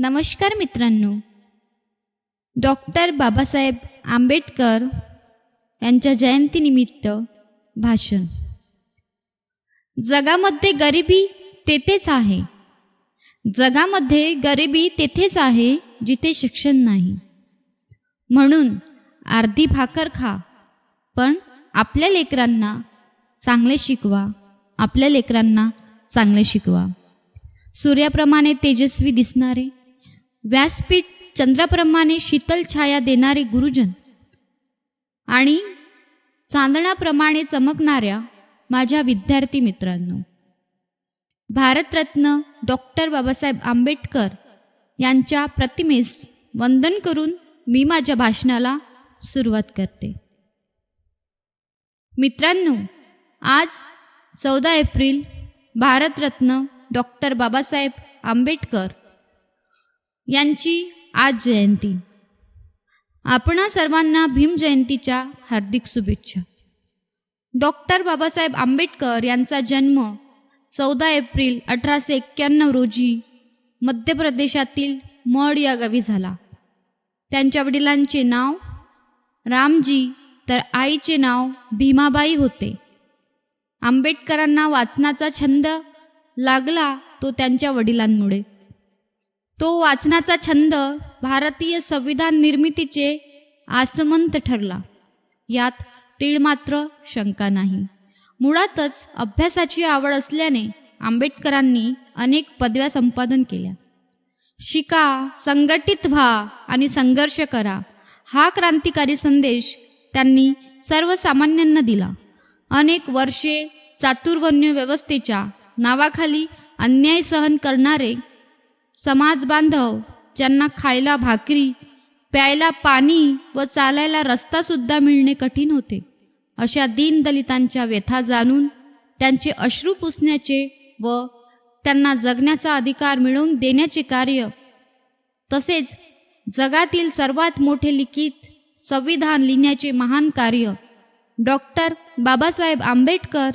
नमस्कार मित्रांनो. डॉक्टर बाबासाहेब आंबेडकर यांच्या जयंतीनिमित्त भाषण. जगामध्ये गरिबी तेथेच आहे. जगामध्ये गरिबी तेथेच आहे जिथे शिक्षण नाही. म्हणून अर्धी भाकर खा पण आपल्या लेकरांना चांगले शिकवा. आपल्या लेकरांना चांगले शिकवा. सूर्याप्रमाणे तेजस्वी दिसणारे व्यासपीठ चंद्राप्रमाणे शीतल छाया देणारे गुरुजन आणि चांदणाप्रमाणे चमकणाऱ्या माझ्या विद्यार्थी मित्रांनो भारतरत्न डॉक्टर बाबासाहेब आंबेडकर यांच्या प्रतिमेस वंदन करून मी माझ्या भाषणाला सुरुवात करते. मित्रांनो आज चौदा एप्रिल भारतरत्न डॉक्टर बाबासाहेब आंबेडकर यांची आज जयंती. आपणा सर्वांना भीमजयंतीच्या हार्दिक शुभेच्छा. डॉक्टर बाबासाहेब आंबेडकर यांचा जन्म चौदा एप्रिल अठराशे एक्क्याण्णव रोजी मध्य प्रदेशातील मड या गावी झाला. त्यांच्या वडिलांचे नाव रामजी तर आईचे नाव भीमाबाई होते. आंबेडकरांना वाचनाचा छंद लागला तो त्यांच्या वडिलांमुळे. तो वाचनाचा छंद भारतीय संविधान निर्मितीचे आसमंत ठरला. यात तीळ मात्र शंका नाही. मुळातच अभ्यासाची आवड असल्याने आंबेडकरांनी अनेक पदव्या संपादन केल्या. शिका संघटित व्हा आणि संघर्ष करा हा क्रांतिकारी संदेश त्यांनी सर्वसामान्यांना दिला. अनेक वर्षे चातुर्वण्य व्यवस्थेच्या नावाखाली अन्याय सहन करणारे समाज बांधव ज्यांना खायला भाकरी प्यायला पाणी व चालायला रस्तासुद्धा मिळणे कठीण होते. अशा दीनदलितांच्या व्यथा जाणून त्यांचे अश्रू पुसण्याचे व त्यांना जगण्याचा अधिकार मिळवून देण्याचे कार्य तसेच जगातील सर्वात मोठे लिखित संविधान लिहिण्याचे महान कार्य डॉक्टर बाबासाहेब आंबेडकर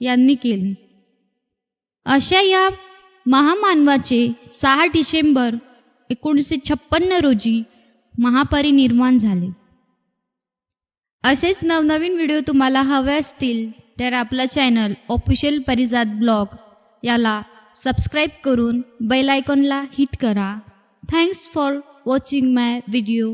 यांनी केले. अशा या महामानवाचे सहा डिसेंबर एकोणीसशे छप्पन्न रोजी महापरिनिर्वाण झाले. असेच नवनवीन व्हिडिओ तुम्हाला हवे असतील तर आपला चॅनल ऑफिशियल परिजात ब्लॉग याला सबस्क्राईब करून बेल आयकॉनला हिट करा. Thanks for watching my video.